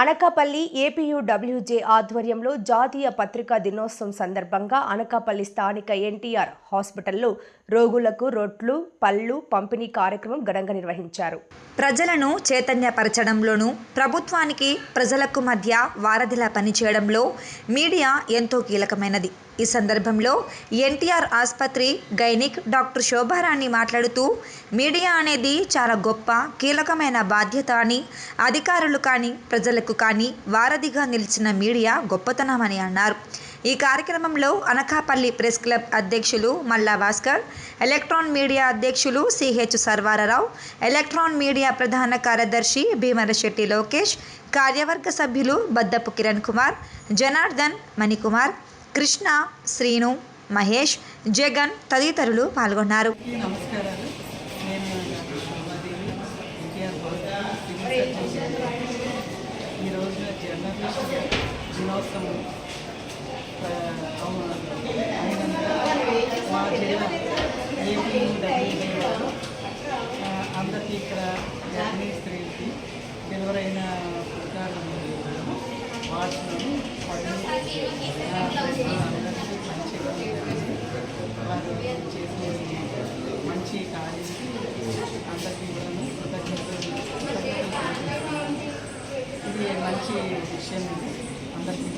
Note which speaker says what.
Speaker 1: Anakapalli APUWJ ఆధ్వర్యంలో జాతీయ పత్రికా దినోత్సవం సందర్భంగా అనకాపల్లి స్థానిక ఎన్టీఆర్ హాస్పిటల్లో రోగులకు రొట్లు పళ్ళు పంపిణీ కార్యక్రమం ఘనంగా నిర్వహించారు.
Speaker 2: ప్రజలను చైతన్యపరచడంలోనూ ప్రభుత్వానికి ప్రజలకు మధ్య వారధిలా పనిచేయడంలో మీడియా ఎంతో కీలకమైనది. ఈ సందర్భంలో ఎన్టీఆర్ ఆసుపత్రి గైనిక్ డాక్టర్ శోభారాణి మాట్లాడుతూ మీడియా అనేది చాలా గొప్ప కీలకమైన బాధ్యత అని అధికారులు కానీ ప్రజలకు కానీ వారధిగా నిలిచిన మీడియా గొప్పతనమని అన్నారు. ఈ కార్యక్రమంలో అనకాపల్లి ప్రెస్ క్లబ్ అధ్యక్షులు మల్లా భాస్కర్ ఎలక్ట్రాన్ మీడియా అధ్యక్షులు సిహెచ్ సర్వారరావు ఎలక్ట్రాన్ మీడియా ప్రధాన కార్యదర్శి భీమరశెట్టి లోకేష్ కార్యవర్గ సభ్యులు బద్దపు కిరణ్ కుమార్ జనార్దన్ మణికుమార్ కృష్ణ శ్రీను మహేష్ జగన్ తదితరులు పాల్గొన్నారు.
Speaker 3: నమస్కారాలు. ఈరోజు జర్నలిస్ట్ దినోత్సవం మా జిల్లా ఏపీ డబ్ల్యూజీ అందరికీ ఇక్కడ గర్భిణీ స్త్రీలకి డెలివరీ అయిన పుట్టాలు వాటిని మంచి విషయం ఇది అందరికీ